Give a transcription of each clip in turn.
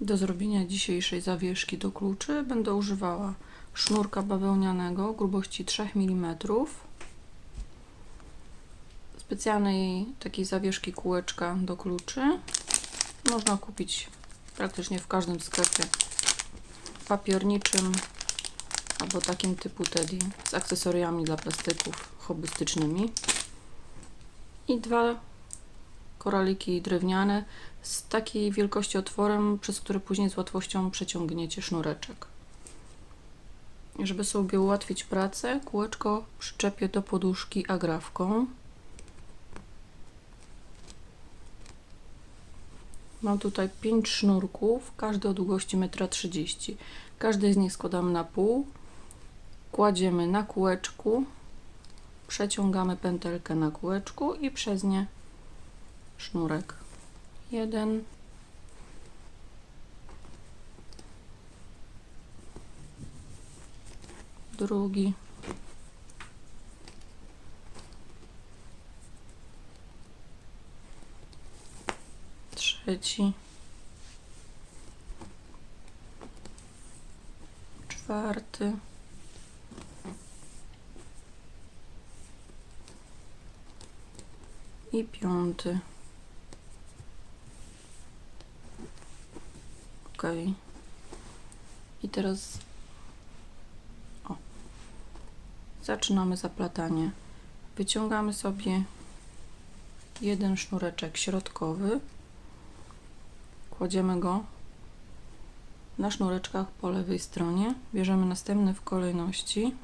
Do zrobienia dzisiejszej zawieszki do kluczy będę używała sznurka bawełnianego grubości 3 mm, specjalnej takiej zawieszki kółeczka do kluczy. Można kupić praktycznie w każdym sklepie. Papierniczym albo takim typu Teddy z akcesoriami dla plastyków hobbystycznymi. I dwa koraliki drewniane z takiej wielkości otworem, przez który później z łatwością przeciągniecie sznureczek. Żeby sobie ułatwić pracę, kółeczko przyczepię do poduszki agrafką. Mam tutaj 5 sznurków, każdy o długości 1,30 m. Każdy z nich składamy na pół, kładziemy na kółeczku, przeciągamy pętelkę na kółeczku i przez nie sznurek. Jeden. Drugi. Trzeci. Czwarty. I piąty. I teraz o. Zaczynamy zaplatanie. Wyciągamy sobie jeden sznureczek środkowy. Kładziemy go na sznureczkach po lewej stronie. Bierzemy następny w kolejności.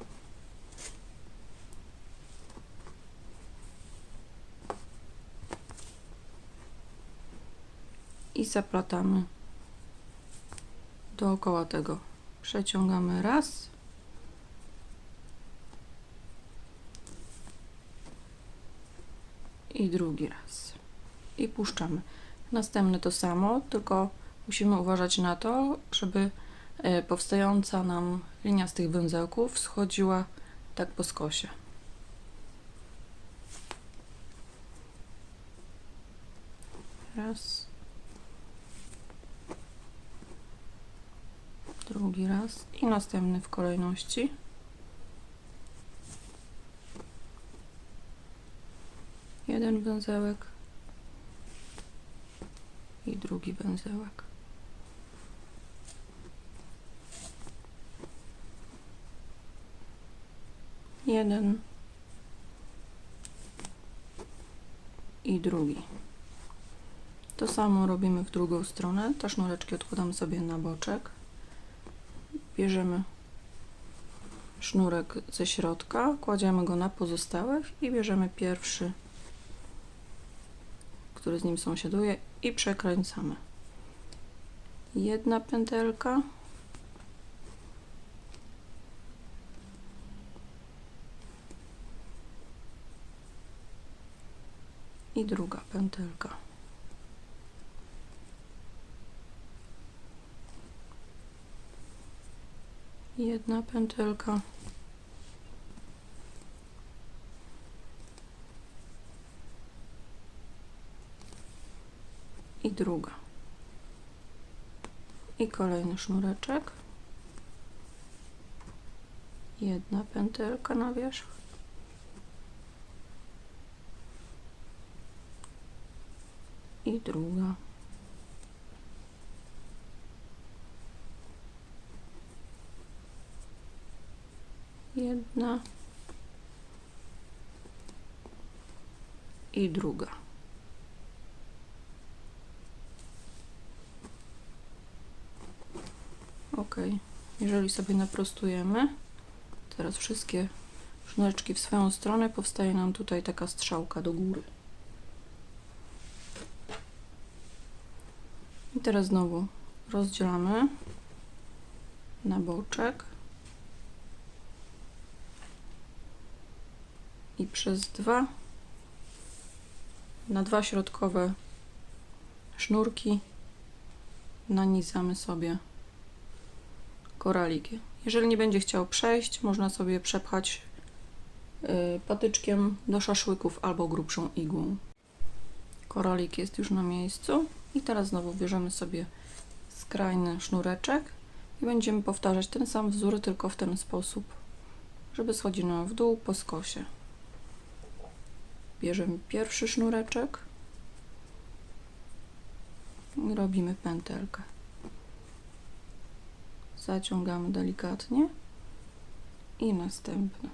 I zaplatamy dookoła tego. Przeciągamy raz. I drugi raz. I puszczamy. Następny to samo, tylko musimy uważać na to, żeby e, powstająca nam linia z tych węzełków schodziła tak po skosie. Raz. Drugi raz i następny w kolejności. Jeden węzełek i drugi węzełek. Jeden i drugi. To samo robimy w drugą stronę. Te sznureczki odkładam sobie na boczek bierzemy sznurek ze środka, kładziemy go na pozostałych i bierzemy pierwszy, który z nim sąsiaduje i przekręcamy. Jedna pętelka. I druga pętelka. Jedna pętelka. I druga. I kolejny sznureczek. Jedna pętelka na wierzch. I druga jedna i druga. Ok, jeżeli sobie naprostujemy, teraz wszystkie sznureczki w swoją stronę, powstaje nam tutaj taka strzałka do góry. I teraz znowu rozdzielamy na boczek. I przez dwa na dwa środkowe sznurki nanizamy sobie koraliki. Jeżeli nie będzie chciał przejść, można sobie przepchać y, patyczkiem do szaszłyków albo grubszą igłą. Koralik jest już na miejscu i teraz znowu bierzemy sobie skrajny sznureczek i będziemy powtarzać ten sam wzór, tylko w ten sposób, żeby schodzić nam w dół po skosie. Bierzemy pierwszy sznureczek i robimy pętelkę. Zaciągamy delikatnie i następny.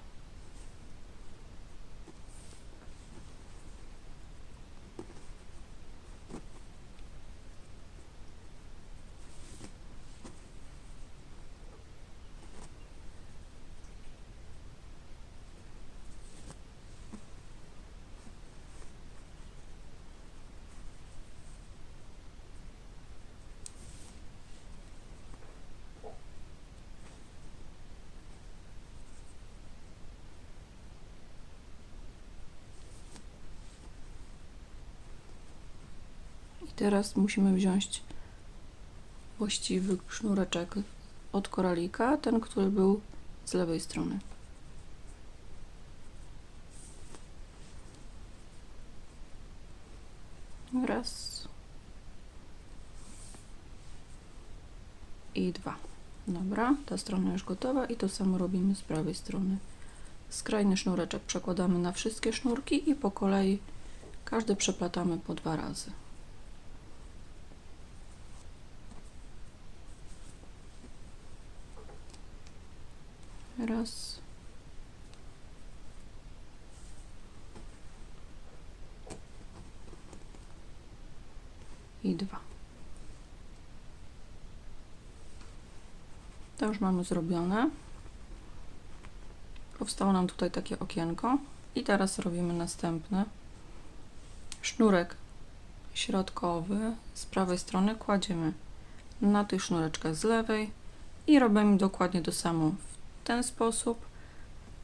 Teraz musimy wziąć właściwy sznureczek od koralika, ten, który był z lewej strony. Raz. I dwa. Dobra, ta strona już gotowa i to samo robimy z prawej strony. Skrajny sznureczek przekładamy na wszystkie sznurki i po kolei każdy przeplatamy po dwa razy. Raz. I dwa. To już mamy zrobione. Powstało nam tutaj takie okienko. I teraz robimy następne. Sznurek środkowy z prawej strony kładziemy na tych sznureczkach z lewej i robimy dokładnie to samo w ten sposób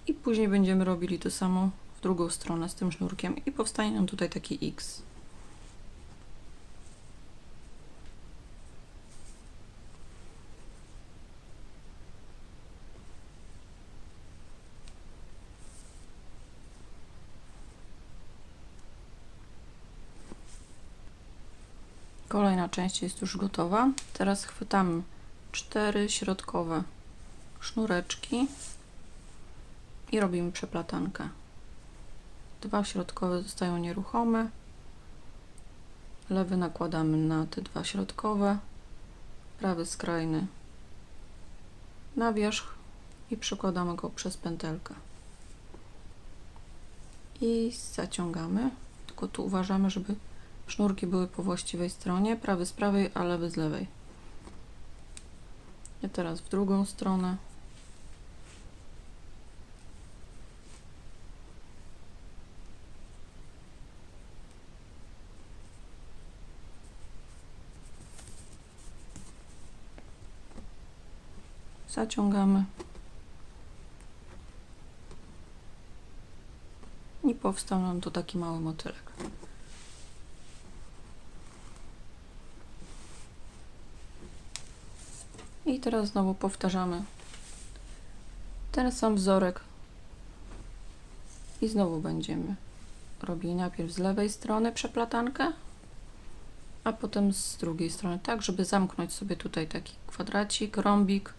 i później będziemy robili to samo w drugą stronę z tym sznurkiem i powstanie nam tutaj taki X. Kolejna część jest już gotowa. Teraz chwytamy cztery środkowe sznureczki i robimy przeplatankę. Dwa środkowe zostają nieruchome. Lewy nakładamy na te dwa środkowe. Prawy skrajny na wierzch i przekładamy go przez pętelkę. I zaciągamy. Tylko tu uważamy, żeby sznurki były po właściwej stronie. Prawy z prawej, a lewy z lewej. I teraz w drugą stronę. Zaciągamy. I powstał nam tu taki mały motylek. I teraz znowu powtarzamy ten sam wzorek i znowu będziemy robili najpierw z lewej strony przeplatankę, a potem z drugiej strony, tak żeby zamknąć sobie tutaj taki kwadracik, rąbik,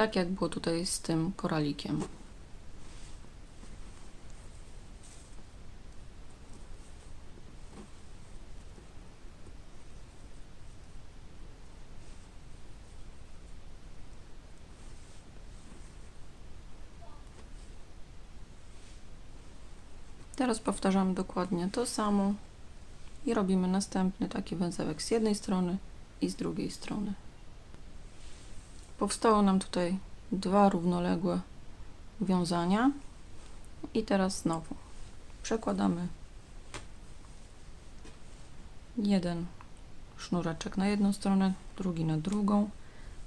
tak jak było tutaj z tym koralikiem. Teraz powtarzamy dokładnie to samo i robimy następny taki węzełek z jednej strony i z drugiej strony. Powstało nam tutaj dwa równoległe wiązania i teraz znowu przekładamy jeden sznureczek na jedną stronę, drugi na drugą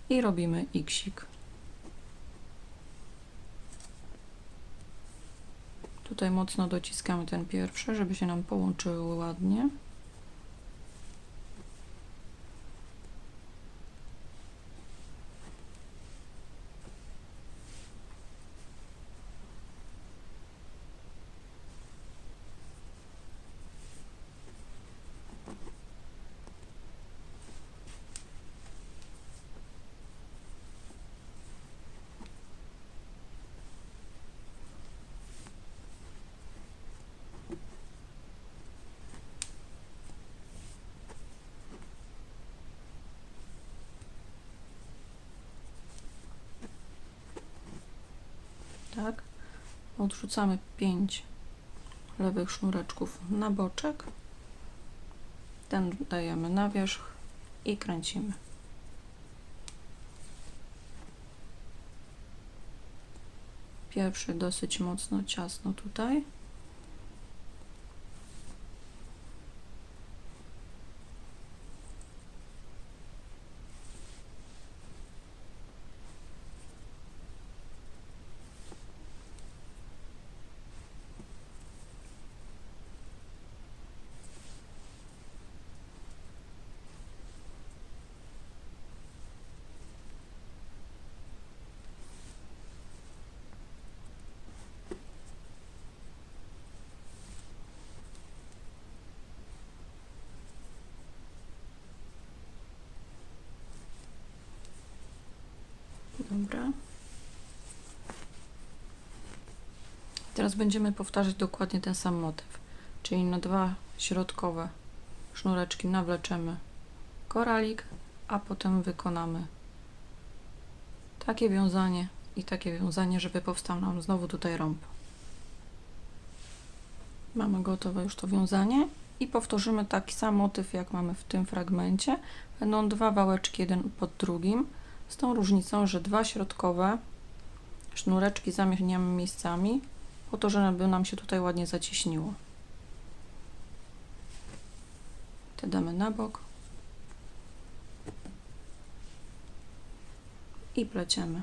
i robimy xik. Tutaj mocno dociskamy ten pierwszy, żeby się nam połączyły ładnie. tak? Odrzucamy 5 lewych sznureczków na boczek. Ten dajemy na wierzch i kręcimy. Pierwszy dosyć mocno ciasno tutaj. Dobra. Teraz będziemy powtarzać dokładnie ten sam motyw, czyli na dwa środkowe sznureczki nawleczemy koralik, a potem wykonamy takie wiązanie i takie wiązanie, żeby powstał nam znowu tutaj rąb. Mamy gotowe już to wiązanie i powtórzymy taki sam motyw, jak mamy w tym fragmencie. Będą dwa wałeczki jeden pod drugim, z tą różnicą, że dwa środkowe sznureczki zamieniamy miejscami, po to, żeby nam się tutaj ładnie zacieśniło. Te damy na bok i pleciemy.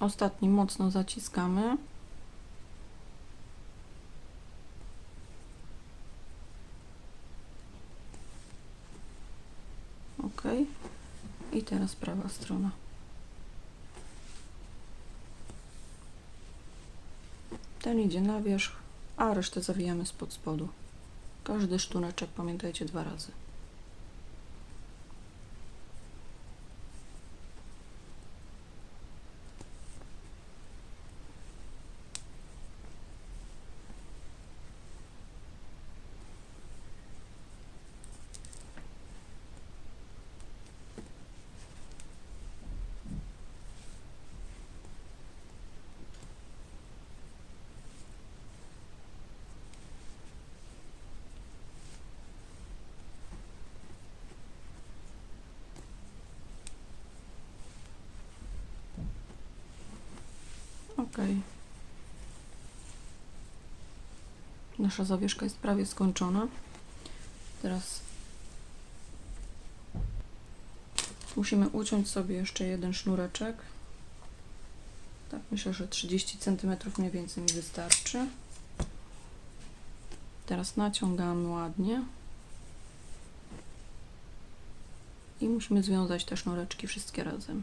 Ostatni mocno zaciskamy. Ok. I teraz prawa strona. Ten idzie na wierzch, a resztę zawijamy spod spodu. Każdy sztuneczek pamiętajcie dwa razy. Ok. Nasza zawieszka jest prawie skończona. Teraz musimy uciąć sobie jeszcze jeden sznureczek. Tak, myślę, że 30 cm mniej więcej mi wystarczy. Teraz naciągamy ładnie. I musimy związać te sznureczki wszystkie razem.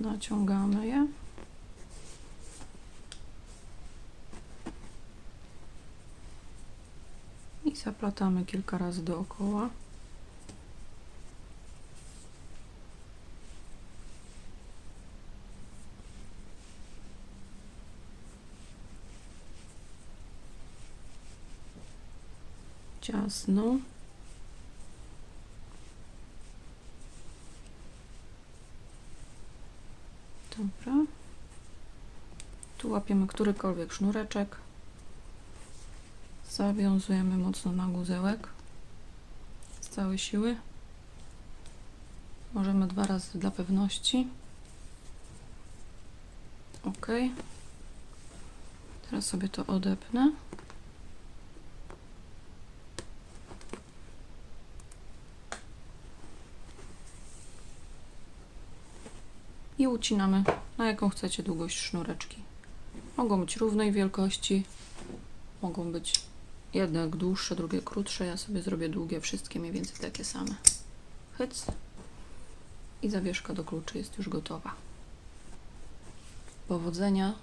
Naciągamy je. I zaplatamy kilka razy dookoła. Ciasno. Dobra. Tu łapiemy którykolwiek sznureczek. Zawiązujemy mocno na guzełek z całej siły. Możemy dwa razy dla pewności. Ok. Teraz sobie to odepnę. I ucinamy na jaką chcecie długość sznureczki. Mogą być równej wielkości, mogą być jedne dłuższe, drugie krótsze. Ja sobie zrobię długie, wszystkie mniej więcej takie same. Hyc. I zawieszka do kluczy jest już gotowa. Powodzenia